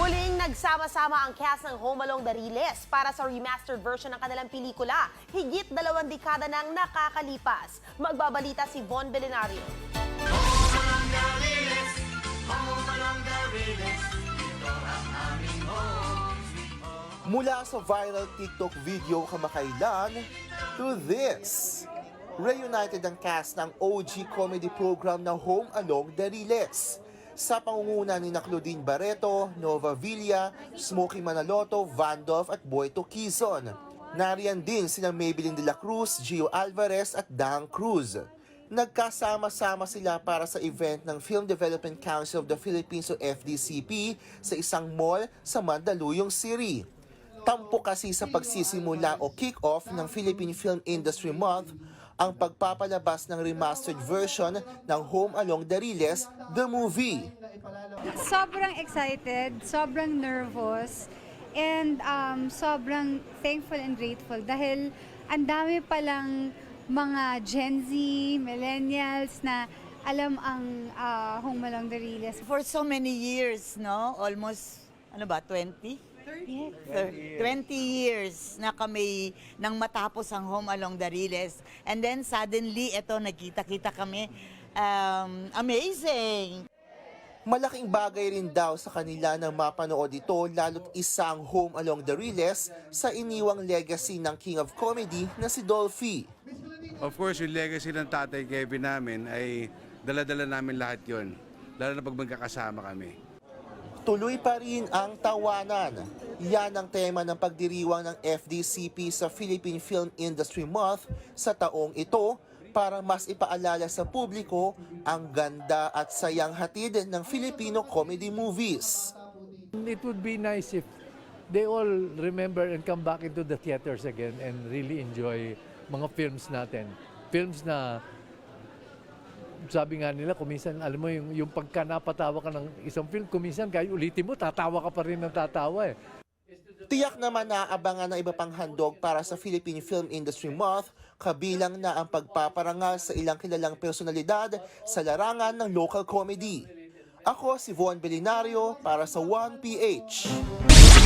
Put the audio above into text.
Muling nagsama-sama ang cast ng Home Along the Riles para sa remastered version ng kanilang pelikula. Higit dalawang dekada nang nakakalipas. Magbabalita si Von Belenario. Mula sa viral TikTok video kamakailan to this. Reunited ang cast ng OG comedy program ng Home Along the Riles. Sa pangunguna ni Claudine Barreto, Nova Villa, Smokey Manaloto, Vandolph at Boyto Quizon. Nariyan din sina Maybelline de la Cruz, Gio Alvarez at Dang Cruz. Nagkasama-sama sila para sa event ng Film Development Council of the Philippines o FDCP sa isang mall sa Mandaluyong City. Tampo kasi sa pagsisimula o kick-off ng Philippine Film Industry Month ang pagpapalabas ng remastered version ng Home Along the Riles, the movie. sobrang excited, sobrang nervous, and um, sobrang thankful and grateful dahil ang dami palang mga Gen Z, millennials na alam ang ah, Home Along the Riles. For so many years, no? Almost, ano ba, 20? Yes. Thir- 20 years na kami nang matapos ang Home Along the Riles. And then suddenly, eto, nagkita-kita kami. Um, amazing! Malaking bagay rin daw sa kanila na mapanood ito lalo't isang Home Along the Riles sa iniwang legacy ng King of Comedy na si Dolphy. Of course, yung legacy ng tatay Kevin namin ay dala-dala namin lahat yon. Lalo na pag magkakasama kami. Tuloy pa rin ang tawanan. Yan ang tema ng pagdiriwang ng FDCP sa Philippine Film Industry Month sa taong ito para mas ipaalala sa publiko ang ganda at sayang hatid ng Filipino comedy movies. It would be nice if they all remember and come back into the theaters again and really enjoy mga films natin. Films na sabi nga nila, kuminsan, alam mo, yung, yung pagka napatawa ka ng isang film, kuminsan kahit ulitin mo, tatawa ka pa rin ng tatawa eh. Tiyak naman na abangan ng iba pang handog para sa Philippine Film Industry Month, kabilang na ang pagpaparangal sa ilang kilalang personalidad sa larangan ng local comedy. Ako si Von Belinario para sa 1PH.